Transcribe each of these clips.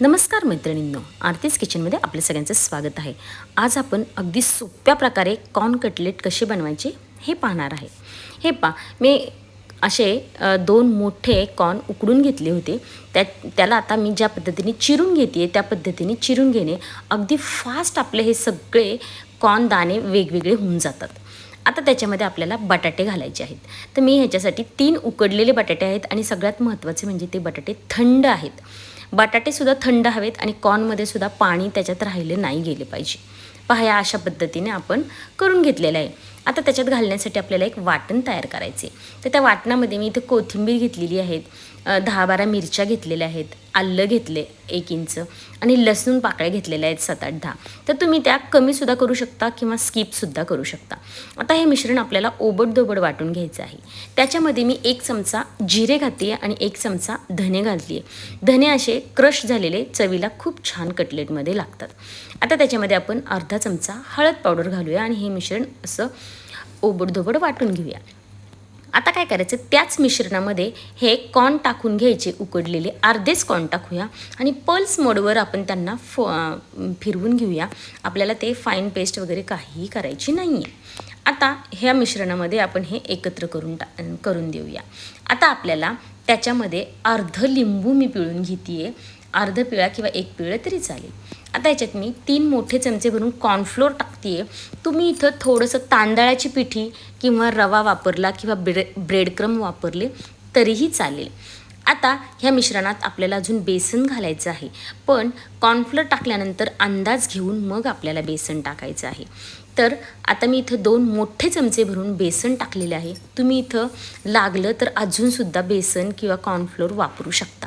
नमस्कार मैत्रिणींनो आरतीज किचनमध्ये आपल्या सगळ्यांचं स्वागत आहे. आज आपण अगदी सोप्या प्रकारे कॉर्न कटलेट कसे बनवायचे हे पाहणार आहे. हे पा मी असे दोन मोठे कॉर्न उकडून घेतले होते. त्या त्याला आता मी ज्या पद्धतीने चिरून घेते त्या पद्धतीने चिरून घेणे अगदी फास्ट आपले हे सगळे कॉर्न दाणे वेगवेगळे होऊन जातात. आता त्याच्यामध्ये आपल्याला बटाटे घालायचे आहेत. तर मी ह्याच्यासाठी तीन उकडलेले बटाटे आहेत आणि सगळ्यात महत्त्वाचे म्हणजे ते बटाटे थंड आहेत. बटाटेसुद्धा थंड हवेत आणि कॉर्नमध्ये सुद्धा पाणी त्याच्यात राहिले नाही गेले पाहिजे. पहा अशा पद्धतीने आपण करून घेतलेलं आहे. आता त्याच्यात घालण्यासाठी आपल्याला एक वाटण तयार करायचे तर त्या वाटणामध्ये मी इथे कोथिंबीर घेतलेली आहेत. दहा बारा मिरच्या घेतलेल्या आहेत. आलं घेतले एक इंच आणि लसूण पाकळ्या घेतलेल्या आहेत सात आठ दहा. तर तुम्ही त्या कमीसुद्धा करू शकता किंवा स्किपसुद्धा करू शकता. आता हे मिश्रण आपल्याला ओबडधोबड वाटून घ्यायचं आहे. त्याच्यामध्ये मी एक चमचा जिरे घातली आहे आणि एक चमचा धने घातली आहे. धने असे क्रश झालेले चवीला खूप छान कटलेटमध्ये लागतात. आता त्याच्यामध्ये आपण अर्धा चमचा हळद पावडर घालूया आणि हे मिश्रण असं ओबडधोबड वाटून घेऊया. आता काय करायचं? त्याच मिश्रणामध्ये हे कॉर्न टाकून घ्यायचे उकडलेले अर्धेच कॉर्न टाकूया आणि पल्स मोडवर आपण त्यांना फ फिरवून घेऊया. आपल्याला ते फाईन पेस्ट वगैरे काहीही करायची नाही आहे आता ह्या मिश्रणामध्ये आपण हे एकत्र करून टा करून देऊया. आता आपल्याला त्याच्यामध्ये अर्ध लिंबू मी पिळून घेते आहे अर्ध पिळा किंवा एक पिळं तरी चालेल. आता याच्यात मी तीन मोठे चमचे भरून कॉर्नफ्लोअर टाकते तुम्ही इथं थोडंसं तांदळाची पिठी किंवा रवा वापरला किंवा ब्रे ब्रेडक्रम वापरले तरीही चालेल. आता ह्या मिश्रणात आपल्याला अजून बेसन घालायचं आहे. पण कॉर्नफ्लोअर टाकल्यानंतर अंदाज घेऊन मग आपल्याला बेसन टाकायचं आहे. तर आता मी इथं दोन मोठे चमचे भरून बेसन टाकलेले आहे. तुम्ही इथं लागलं तर अजूनसुद्धा बेसन किंवा कॉर्नफ्लोअर वापरू शकता.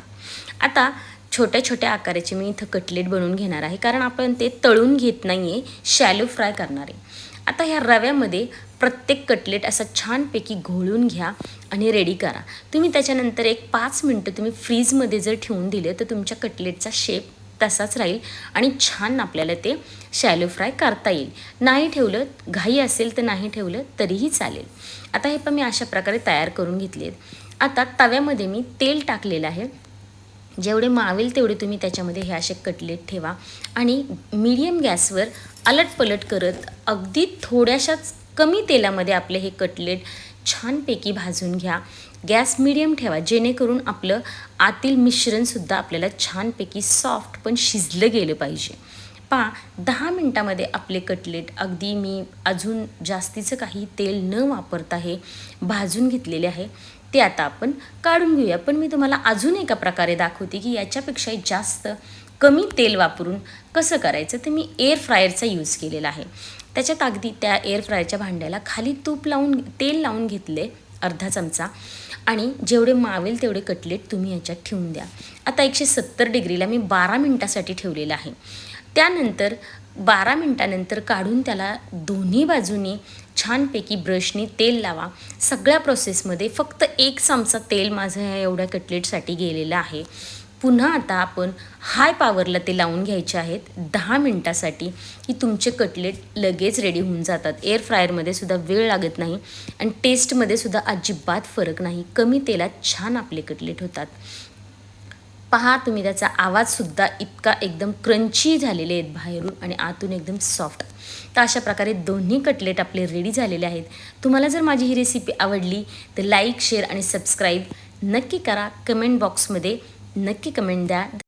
आता छोट्या छोट्या आकाराचे मी इथं कटलेट बनवून घेणार आहे. कारण आपण ते तळून घेत नाही आहे शॅलो फ्राय करणार आहे. आता ह्या रव्यामध्ये प्रत्येक कटलेट असा छानपैकी घोळून घ्या आणि रेडी करा. तुम्ही त्याच्यानंतर एक पाच मिनटं तुम्ही फ्रीजमध्ये जर ठेवून दिले तर तुमच्या कटलेटचा शेप तसाच राहील आणि छान आपल्याला ते शॅलो फ्राय करता येईल. नाही ठेवलं घाई असेल तर नाही ठेवलं तरीही चालेल. आता हे पण मी अशा प्रकारे तयार करून घेतले आहेत आता तव्यामध्ये मी तेल टाकलेलं आहे. जेवढे मावेल तेवढे तुम्ही त्याच्यामध्ये हे असे कटलेट ठेवा. आणि मीडियम गॅसवर अलटपलट करत अगदी थोड्याशाच कमी तेलामध्ये आपले हे कटलेट छानपैकी भाजून घ्या. गॅस मिडियम ठेवा जेणेकरून आपलं आतील मिश्रणसुद्धा आपल्याला छानपैकी सॉफ्ट पण शिजलं गेलं पाहिजे. पहा दहा मिनटामध्ये आपले कटलेट अगदी मी अजून जास्तीचं काही तेल न वापरता हे भाजून घेतलेले आहे. ते आता आपण काढून घेऊया. पण मी तुम्हाला अजून एका प्रकारे दाखवते की याच्यापेक्षाही जास्त कमी तेल वापरून कसं करायचं ते मी एअर फ्रायरचा यूज केलेला आहे. त्याच्यात अगदी त्या एअर फ्रायरच्या भांड्याला खाली तूप लावून तेल लावून घेतले अर्धा चमचा. आणि जेवढे मावेल तेवढे कटलेट तुम्ही याच्यात ठेवून द्या. आता एकशे सत्तर डिग्रीला मी बारा मिनटासाठी ठेवलेलं आहे. त्यानंतर बारा मिनटानंतर काढून त्याला दोन्ही बाजूनी छानपैकी ब्रशने तेल लावा. सगळ्या प्रोसेसमध्ये फक्त एक चमचा तेल माझं ह्या एवढ्या कटलेटसाठी गेलेलं आहे. पुन्हा आता आपण हाय पॉवरला ते लावून घ्यायचे आहेत. दहा मिनटासाठी की तुमचे कटलेट लगेच रेडी होऊन जातात. एअर फ्रायरमध्ये सुद्धा वेळ लागत नाही आणि टेस्टमध्ये सुद्धा अजिबात फरक नाही. कमी तेलात छान आपले कटलेट होतात. पहा तुम्ही त्याचा आवाजसुद्धा इतका एकदम क्रंची झालेले आहेत बाहेरून आणि आतून एकदम सॉफ्ट तर अशा प्रकारे दोन्ही कटलेट आपले रेडी झालेले आहेत. तुम्हाला जर माझी ही रेसिपी आवडली तर लाईक शेअर आणि सबस्क्राईब नक्की करा. कमेंट बॉक्समध्ये नक्की कमेंट द्या.